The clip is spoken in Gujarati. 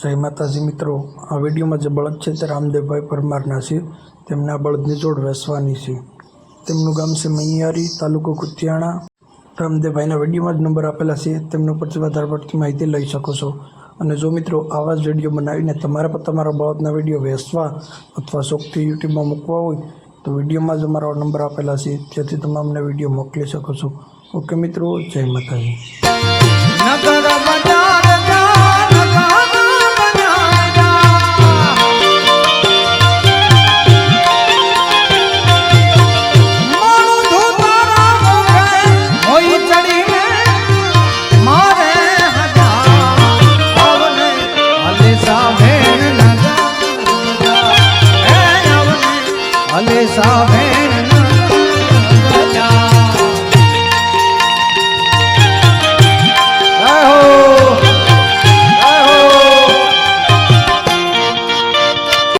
જય માતાજી મિત્રો, આ વિડીયોમાં જે બળદ છે તે રામદેવભાઈ પરમારના છે. તેમના બળદની જોડ વેસવાની છે. તેમનું ગામ છે મૈયારી, તાલુકો કુતિયાણા. રામદેવભાઈના વિડીયોમાં જ નંબર આપેલા છે. તેમના પરથી વધારે પડતી માહિતી લઈ શકો છો. અને જો મિત્રો, આવા જ વીડિયો બનાવીને તમારા પણ તમારા બળદના વીડિયો વેસવા અથવા શોખથી યુટ્યુબમાં મૂકવા હોય, તો વિડીયોમાં જ અમારા નંબર આપેલા છે. ત્યાંથી તમે અમને વીડિયો મોકલી શકો છો. ઓકે મિત્રો, જય માતાજી. সাব